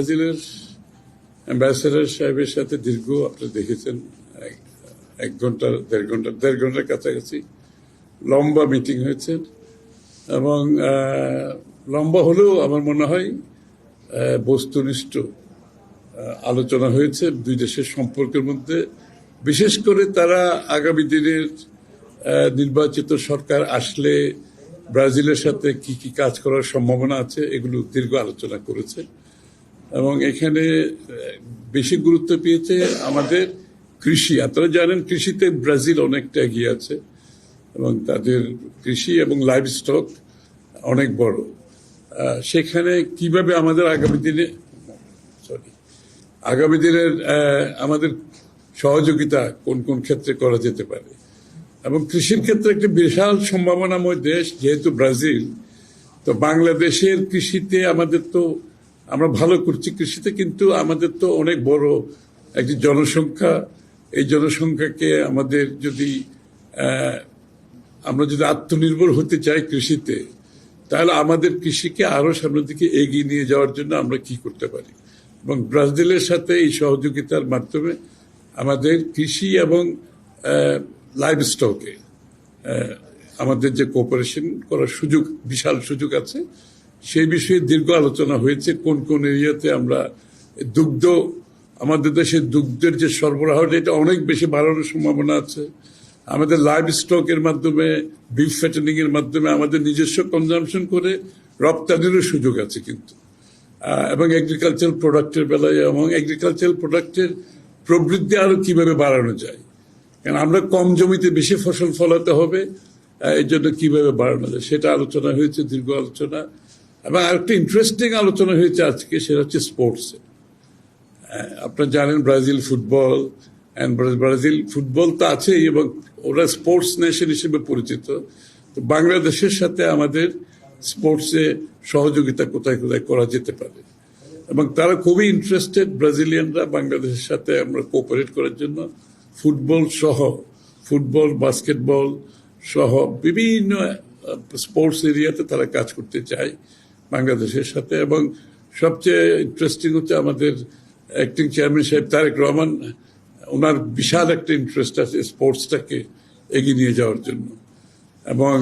ব্রাজিলের অ্যাম্বাসেডার সাহেবের সাথে দীর্ঘ, আপনি দেখেছেন, এক- ঘণ্টা, দেড় ঘণ্টা, দেড় ঘণ্টার কাছাকাছি লম্বা মিটিং হয়েছে এবং লম্বা হলেও আমার মনে হয় বস্তুনিষ্ঠ আলোচনা হয়েছে দুই দেশের সম্পর্কের মধ্যে। বিশেষ করে তারা আগামী দিনের নির্বাচিত সরকার আসলে ব্রাজিলের সাথে কি কি কাজ করার সম্ভাবনা আছে, এগুলো দীর্ঘ আলোচনা করেছে। এবং এখানে বেশি গুরুত্ব পেয়েছে আমাদের কৃষি। আপনারা জানেন কৃষিতে ব্রাজিল অনেকটা এগিয়ে আছে এবং তাদের কৃষি এবং লাইভ স্টক অনেক বড়। সেখানে কীভাবে আমাদের আগামী দিনে, সরি, আগামী দিনের আমাদের সহযোগিতা কোন কোন ক্ষেত্রে করা যেতে পারে? এবং কৃষির ক্ষেত্রে একটি বিশাল সম্ভাবনাময় দেশ, যেহেতু ব্রাজিল, তো বাংলাদেশের কৃষিতে আমাদের তো আমরা ভালো করছি কৃষিতে, কিন্তু আমাদের তো অনেক বড় একটি জনসংখ্যা। এই জনসংখ্যাকে আমাদের যদি আমরা যদি আত্মনির্ভর হতে চাই কৃষিতে, তাহলে আমাদের কৃষিকে আরও সামনের দিকে এগিয়ে নিয়ে যাওয়ার জন্য আমরা কি করতে পারি? এবং ব্রাজিলের সাথে এই সহযোগিতার মাধ্যমে আমাদের কৃষি এবং লাইভ স্টকে আমাদের যে কোঅপারেশন করার সুযোগ, বিশাল সুযোগ আছে সেই বিষয়ে দীর্ঘ আলোচনা হয়েছে, কোন কোন এরিয়াতে আমরা দুগ্ধ, আমাদের দেশে দুগ্ধের যে সরবরাহটা এটা অনেক বেশি বাড়ানোর সম্ভাবনা আছে। আমাদের লাইভ স্টকের মাধ্যমে বিফ ফ্যাটেনিং এর মাধ্যমে আমাদের নিজস্ব কনজামশন করে রপ্তানিরও সুযোগ আছে কিন্তু। এবং এগ্রিকালচারাল প্রোডাক্টের বেলায় এবং এগ্রিকালচারাল প্রোডাক্টের প্রবৃদ্ধি আরও কীভাবে বাড়ানো যায়। কারণ আমরা কম জমিতে বেশি ফসল ফলাতে হবে এই জন্য কীভাবে বাড়ানো যায়, সেটা আলোচনা হয়েছে, দীর্ঘ আলোচনা। এবং আরেকটা ইন্টারেস্টিং আলোচনা হয়েছে আজকে, সেটা হচ্ছে স্পোর্টসে আপনারা জানেন ব্রাজিল ফুটবল ব্রাজিল ফুটবল তো আছেই, এবং ওরা স্পোর্টস নেশন হিসেবে পরিচিত। তো বাংলাদেশের সাথে আমাদের স্পোর্টসে সহযোগিতা কোথায় কোথায় করা যেতে পারে? এবং তারা খুবই ইন্টারেস্টেড ব্রাজিলিয়ানরা বাংলাদেশের সাথে আমরা কোঅপারেট করার জন্য ফুটবল সহ ফুটবল বাস্কেটবল সহ বিভিন্ন স্পোর্টস এরিয়াতে তারা কাজ করতে চায়। বাংলাদেশের সাথে। এবং সবচেয়ে ইন্টারেস্টিং হচ্ছে আমাদের অ্যাক্টিং চেয়ারম্যান সাহেব তারেক রহমান, ওনার বিশাল একটা ইন্টারেস্ট আছে স্পোর্টসটাকে এগিয়ে নিয়ে যাওয়ার জন্য। এবং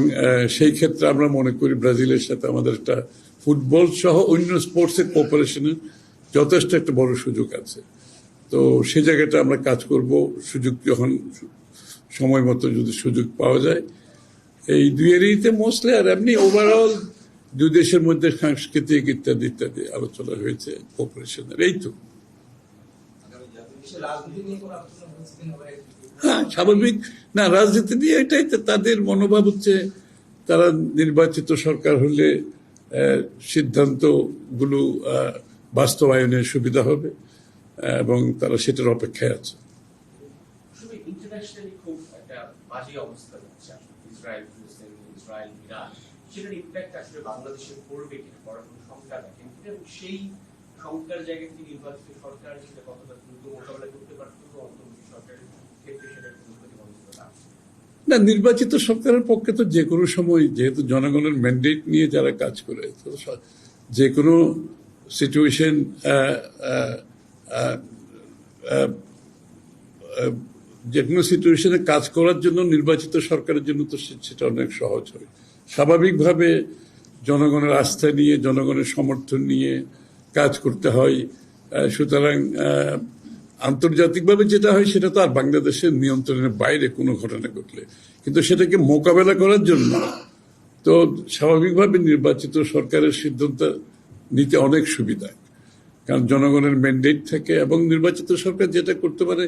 সেই ক্ষেত্রে আমরা মনে করি ব্রাজিলের সাথে আমাদের একটা ফুটবল সহ অন্য স্পোর্টসের কোঅপারেশনের যথেষ্ট একটা বড় সুযোগ আছে। তো সে জায়গাটা আমরা কাজ করব। সুযোগ যখন সময় মতো যদি সুযোগ পাওয়া যায়। এই দুই এরিয়াতে মোস্টলি আর এমনি ওভারঅল দুই দেশের মধ্যে সাংস্কৃতিক ইত্যাদি ইত্যাদি আলোচনা হয়েছে কোঅপারেশনের এই তো। হ্যাঁ স্বাভাবিক। না, রাজনীতি নিয়ে এটাই তো, তাদের মনোভাব হচ্ছে, তারা নির্বাচিত সরকার হলে সিদ্ধান্তগুলো বাস্তবায়নের সুবিধা হবে এবং তারা সেটার অপেক্ষায় আছে। ইন্টারন্যাশনালি খুব একটা বাজে অবস্থা হচ্ছে। ইসরায়েল ইসরায়েল, ইরান সেটার ইম্প্যাক্ট আসলে বাংলাদেশে পড়বে কিনা পড়ার কোনো শঙ্কা দেখেন সেই শঙ্কার নির্বাচিত সরকার সেটা কতটা দ্রুত করতে সরকারের ক্ষেত্রে কোনো প্রতিবন্ধকতা না, নির্বাচিত সরকারের পক্ষে তো যে কোনো সময়, যেহেতু জনগণের ম্যান্ডেট নিয়ে যারা কাজ করে, তো যে কোনো সিচুয়েশন যে কোনো সিচুয়েশনে কাজ করার জন্য নির্বাচিত সরকারের জন্য তো সেটা অনেক সহজ হয়। স্বাভাবিকভাবে জনগণের আস্থা নিয়ে, জনগণের সমর্থন নিয়ে কাজ করতে হয়। সুতরাং আন্তর্জাতিকভাবে যেটা হয় সেটা তো আর বাংলাদেশের নিয়ন্ত্রণের বাইরে কোনো ঘটনা ঘটলে। কিন্তু সেটাকে মোকাবেলা করার জন্য তো স্বাভাবিকভাবে নির্বাচিত সরকারের সিদ্ধান্ত নিতে অনেক সুবিধা। কারণ জনগণের ম্যান্ডেট থাকে এবং নির্বাচিত সরকার যেটা করতে পারে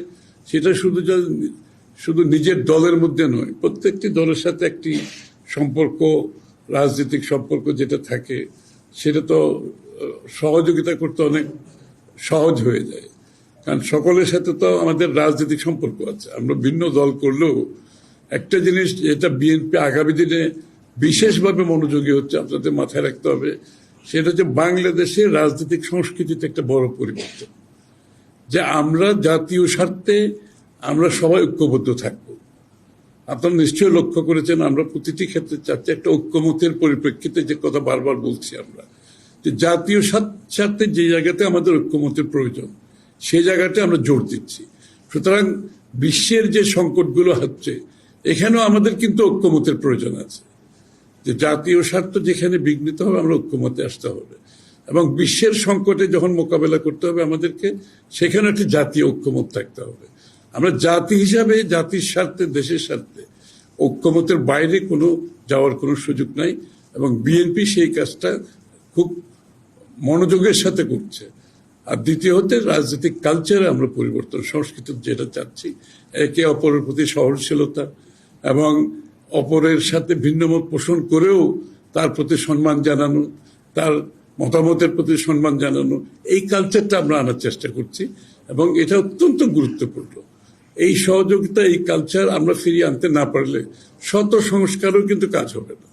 সেটা শুধু শুধু নিজের দলের মধ্যে নয়, প্রত্যেকটি দলের সাথে একটি সম্পর্ক, রাজনৈতিক সম্পর্ক যেটা থাকে, সেটা তো সহযোগিতা করতে অনেক সহজ হয়ে যায়। কারণ সকলের সাথে তো আমাদের রাজনৈতিক সম্পর্ক আছে। আমরা ভিন্ন দল করলেও একটা জিনিস যেটা বিএনপি আগামী দিনে বিশেষভাবে মনোযোগী হচ্ছে, আপনাদের মাথায় রাখতে হবে, সেটা হচ্ছে বাংলাদেশের রাজনৈতিক সংস্কৃতিতে একটা বড় পরিবর্তন। যে আমরা জাতীয় স্বার্থে আমরা সবাই ঐক্যবদ্ধ থাকব। আপনারা নিশ্চয়ই লক্ষ্য করেছেন, আমরা প্রতিটি ক্ষেত্রে চাচ্ছি একটা ঐক্যমতের পরিপ্রেক্ষিতে যে কথা বারবার বলছি আমরা, যে জাতীয় স্বার্থ- স্বার্থে যে জায়গাতে আমাদের ঐক্যমতের প্রয়োজন সেই জায়গাতে আমরা জোর দিচ্ছি। সুতরাং বিশ্বের যে সংকটগুলো হচ্ছে, এখানেও আমাদের কিন্তু ঐক্যমতের প্রয়োজন আছে। যে জাতীয় স্বার্থ যেখানে বিঘ্নিত হবে, আমরা ঐক্যমতে আসতে হবে। এবং বিশ্বের সংকটে যখন মোকাবেলা করতে হবে আমাদেরকে, সেখানে একটি জাতীয় ঐক্যমত থাকতে হবে। আমরা জাতি হিসাবে, জাতির স্বার্থে, দেশের স্বার্থে ঐক্যমতের বাইরে কোনো যাওয়ার কোনো সুযোগ নাই এবং বিএনপি সেই কাজটা খুব মনোযোগের সাথে করছে। আর দ্বিতীয় হচ্ছে রাজনৈতিক কালচারে আমরা পরিবর্তন, সংস্কৃতি যেটা চাচ্ছি, একে অপরের প্রতি সহনশীলতা এবং অপরের সাথে ভিন্নমত পোষণ করেও তার প্রতি সম্মান জানানো, তার মতামতের প্রতি সম্মান জানানো, এই কালচারটা আমরা আনার চেষ্টা করছি এবং এটা অত্যন্ত গুরুত্বপূর্ণ। এই সহযোগিতা এই কালচার আমরা ফিরিয়ে আনতে না পারলে শত সংস্কারও কিন্তু কাজ হবে না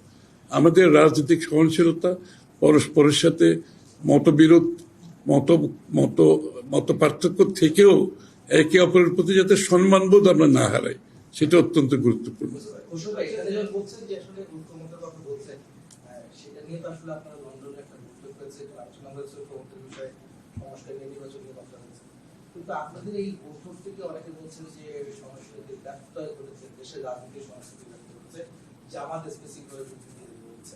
আমাদের রাজনৈতিক সহনশীলতা পরস্পরের সাথে মতবিরোধ মত মত মত পার্থক্য থেকেও একে অপরের প্রতি যাতে সম্মানবোধ আমরা না হারাই সেটা অত্যন্ত গুরুত্বপূর্ণ আসলে আপনারা লন্ডনে একটা বৈঠক হয়েছে, আলোচনা হয়েছে বিষয়ে, নির্বাচন নিয়ে কথা হয়েছে। কিন্তু আপনাদের এই বৈঠক থেকে অনেকে বলছেন যে দেশের সংস্কৃতি ব্যর্থ হচ্ছে, জামাত স্পেসিফিক দিয়ে বলছে।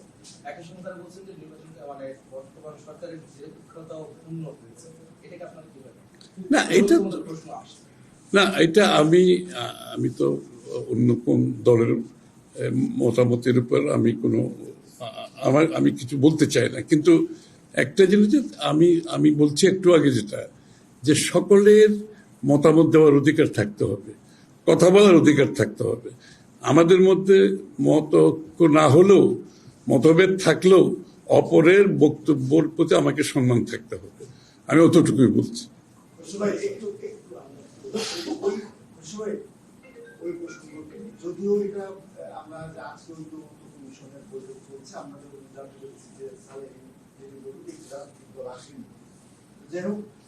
একই সঙ্গে তারা বলছেন যে নির্বাচনটা মানে বর্তমান সরকারের নিরপেক্ষতাও ক্ষুণ্ণ হয়েছে। এটাকে আপনারা? না, এটা প্রশ্ন আসছে। না এটা আমি আমি তো অন্য কোন দলের মতামতের উপর আমি কোনো আমার আমি কিছু বলতে চাই না কিন্তু একটা জিনিস যে আমি আমি বলছি একটু আগে যেটা যে সকলের মতামত দেওয়ার অধিকার থাকতে হবে কথা বলার অধিকার থাকতে হবে। আমাদের মধ্যে মত না হলেও মতভেদ থাকলেও অপরের বক্তব্যের প্রতি আমাকে সম্মান থাকতে হবে। আমি অতটুকুই বলছি। সবাই একটু একটু আমরা ওই সবাই ওই প্রশ্নগুলোকে যদিও এটা আমরা আজকে ওই কমিশনের বৈঠক চলছে আমরা যখন জানতে পেরেছি যে সালে যেটি বলুন এই আসেনি। যাই হোক আহ, বা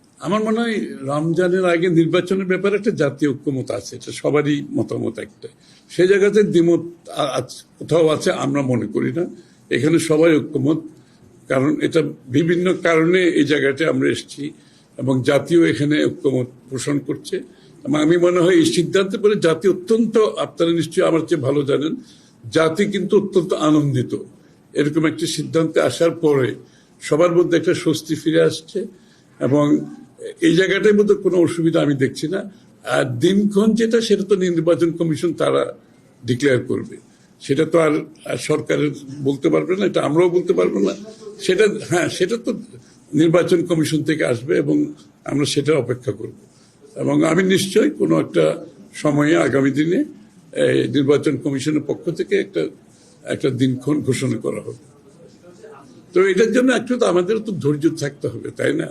আমার মনে হয় রমজানের আগে নির্বাচনের ব্যাপারে একটা জাতীয় ঐক্যমত আছে, এটা সবারই মতামত একটা। সেই জায়গাতে দ্বিমত কোথাও আছে আমরা মনে করি না। এখানে সবাই ঐক্যমত, কারণ এটা বিভিন্ন কারণে এই জায়গাটা আমরা এসেছি এবং জাতীয় এখানে ঐক্যমত পোষণ করছে। এবং আমি মনে হয় এই সিদ্ধান্তে পরে জাতি অত্যন্ত, আপনারা নিশ্চয়ই আমার চেয়ে ভালো জানেন, জাতি কিন্তু অত্যন্ত আনন্দিত। এরকম একটি সিদ্ধান্তে আসার পরে সবার মধ্যে একটা স্বস্তি ফিরে আসছে এবং এই জায়গাটার মধ্যে কোনো অসুবিধা আমি দেখছি না। আর দিনক্ষণ যেটা, সেটা তো নির্বাচন কমিশন তারা ডিক্লেয়ার করবে। সেটা তো আর সরকারের বলতে পারবে না, এটা আমরাও বলতে পারব না। সেটা হ্যাঁ সেটা তো নির্বাচন কমিশন থেকে আসবে এবং আমরা সেটা অপেক্ষা করব। এবং আমি নিশ্চয়ই কোনো একটা সময়ে, আগামী দিনে নির্বাচন কমিশনের পক্ষ থেকে একটা একটা দিনক্ষণ ঘোষণা করা হবে। তো এটার জন্য একটু আমাদের তো ধৈর্য থাকতে হবে, তাই না?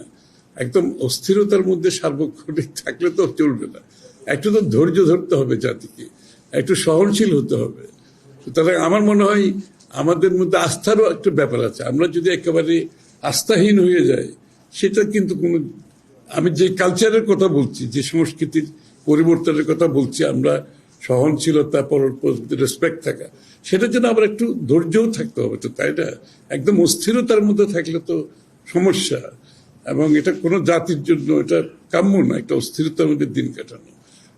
একদম অস্থিরতার মধ্যে সার্বক্ষণিক থাকলে তো চলবে না। একটু তো ধৈর্য ধরতে হবে জাতিকে, একটু সহনশীল হতে হবে। সুতরাং আমার মনে হয় আমাদের মধ্যে আস্থারও একটা ব্যাপার আছে। আমরা যদি একেবারে আস্থাহীন হয়ে যাই, সেটা কিন্তু কোনো, আমি যে কালচারের কথা বলছি, যে সংস্কৃতির পরিবর্তনের কথা বলছি, আমরা সহনশীলতা পরর রেসপেক্ট থাকা, সেটার জন্য আবার একটু ধৈর্যও থাকতে হবে তো, তাই না? একদম অস্থিরতার মধ্যে থাকলে তো সমস্যা। এবং এটা কোনো জাতির জন্য, এটা কাম্য না একটা অস্থিরতার মধ্যে দিন কাটানো।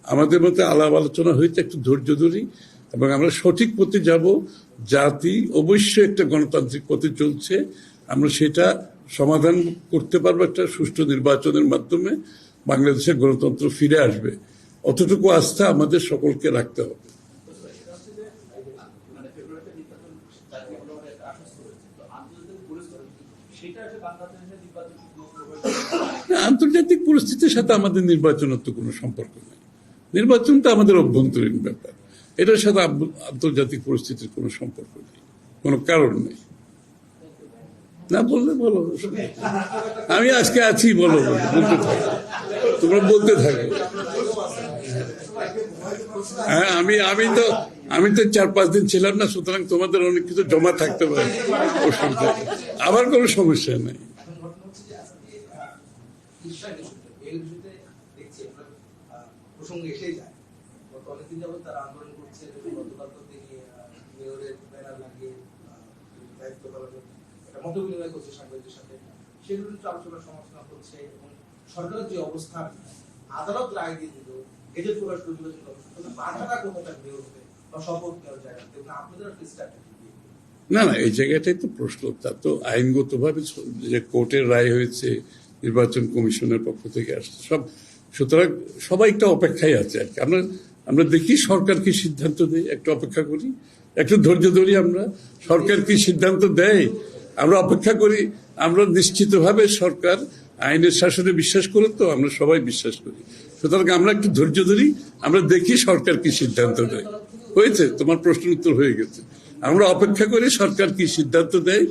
আমাদের মধ্যে আলাপ আলোচনা হয়েছে, একটু ধৈর্য ধরি, এবং আমরা সঠিক পথে যাব। জাতি অবশ্যই একটা গণতান্ত্রিক পথে চলছে। আমরা সেটা সমাধান করতে পারব একটা সুষ্ঠু নির্বাচনের মাধ্যমে। বাংলাদেশের গণতন্ত্র ফিরে আসবে। অতটুকু আস্থা আমাদের সকলকে রাখতে হবে। মানে ফেব্রুয়ারিতে আন্তর্জাতিক পরিস্থিতির সাথে আমাদের নির্বাচনের তো কোনো সম্পর্ক নেই। নির্বাচন তো আমাদের অভ্যন্তরীণ ব্যাপার। এটার সাথে আন্তর্জাতিক পরিস্থিতির কোনো সম্পর্ক নেই। কোনো কারণ নেই। না বললে বলো। আমি আজকে আছি বলো, বলতে থাকো। তোমরা বলতে থাকো। হ্যাঁ আমি আমি তো আমি তো চার পাঁচ দিন ছিলাম না, সুতরাং তোমাদের অনেক কিছু জমা থাকতে পারে। আবার কোনো সমস্যা নেই এখন ঘটনা হচ্ছে যে আজকে আহ, এই দেখছি আহ, প্রসঙ্গে যায়। গত অনেকদিন তারা আন্দোলন করছে গতকাল তো তিনি মেয়রের ব্যানার লাগিয়ে দায়িত্ব পালনের একটা মত বিনিময় করছে সাংবাদিকদের সাথে। সেগুলো আলোচনা সমালোচনা করছে এবং সরকারের যে অবস্থান আদালত রায় দিয়ে দিল গেজেট প্রকাশ করে নির্বাচন কমিশন বাধাটা ওতে বা শপথ নেওয়ার জায়গাতে আপনাদের না না এই জায়গাটাই তো প্রশ্ন। তা তো আইনগতভাবে যে কোর্টের রায় হয়েছে নির্বাচন কমিশনের পক্ষ থেকে আসছে। সব, সুতরাং সবাই একটা অপেক্ষায় আছে আর কি। আমরা আমরা দেখি সরকার কি সিদ্ধান্ত দেয়, একটু অপেক্ষা করি। একটু ধৈর্য ধরি আমরা। সরকার কি সিদ্ধান্ত দেয়, আমরা অপেক্ষা করি। আমরা নিশ্চিতভাবে সরকার আইনের শাসনে বিশ্বাস করে তো, আমরা সবাই বিশ্বাস করি। সুতরাং আমরা একটু ধৈর্য ধরি, আমরা দেখি সরকার কি সিদ্ধান্ত দেয়। হয়েছে? তোমার প্রশ্ন উত্তর হয়ে গেছে। আমরা অপেক্ষা করি সরকার কি সিদ্ধান্ত দেয়।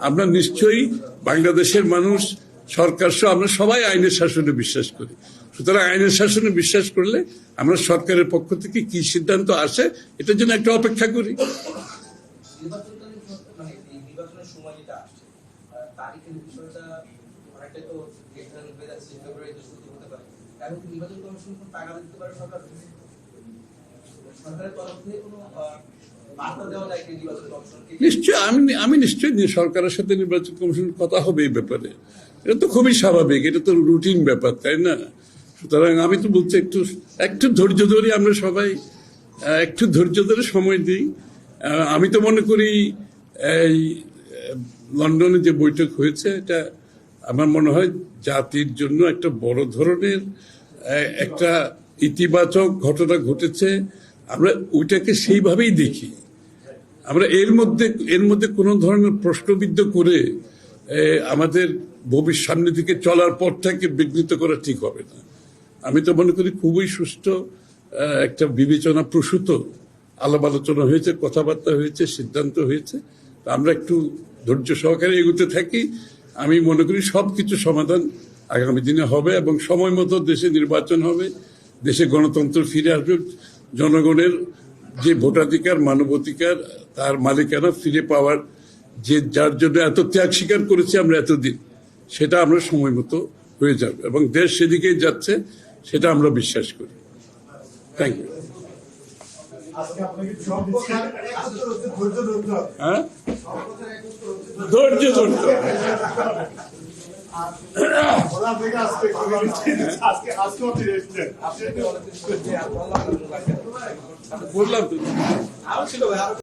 আমরা নিশ্চয়ই বাংলাদেশের মানুষ সরকার সহ আমরা সবাই আইনের শাসনে বিশ্বাস করি। সুতরাং আইনের শাসনে বিশ্বাস করলে আমরা সরকারের পক্ষ থেকে কি সিদ্ধান্ত আসে, এটার জন্য একটা অপেক্ষা করি। সরকারের তরফ থেকে কোনো নিশ্চয়, আমি আমি নিশ্চয়ই সরকারের সাথে নির্বাচন কমিশনের কথা হবে এই ব্যাপারে। এটা তো খুবই স্বাভাবিক, এটা তো রুটিন ব্যাপার, তাই না? সুতরাং আমি তো বলছি একটু একটু ধৈর্য ধরে আমরা সবাই একটু ধৈর্য ধরে সময় দিই। আমি তো মনে করি, এই লন্ডনে যে বৈঠক হয়েছে, এটা আমার মনে হয় জাতির জন্য একটা বড় ধরনের একটা ইতিবাচক ঘটনা ঘটেছে। আমরা ওইটাকে সেইভাবেই দেখি। আমরা এর মধ্যে এর মধ্যে কোনো ধরনের প্রশ্নবিদ্ধ করে আমাদের ভবিষ্যৎ সামনে দিকে চলার পথটাকে বিঘ্নিত করা ঠিক হবে না। আমি তো মনে করি খুবই সুষ্ঠু একটা বিবেচনা প্রসূত আলাপ আলোচনা হয়েছে, কথাবার্তা হয়েছে, সিদ্ধান্ত হয়েছে। আমরা একটু ধৈর্য সহকারে এগোতে থাকি। আমি মনে করি সব কিছু সমাধান আগামী দিনে হবে এবং সময় মতো দেশে নির্বাচন হবে, দেশে গণতন্ত্র ফিরে আসবে। জনগণের যে ভোটাধিকার, মানবাধিকার তার মালিকানা ফিরে পাওয়ার যে যার জন্য এত ত্যাগ স্বীকার করেছি আমরা এতদিন সেটা আমরা সময় মতো হয়ে যাবে এবং দেশ সেদিকেই যাচ্ছে সেটা আমরা বিশ্বাস করি। থ্যাংক ইউ হ্যাঁ? ধৈর্য ধরতে বললাম তো। আরও ছিল ভাই আরও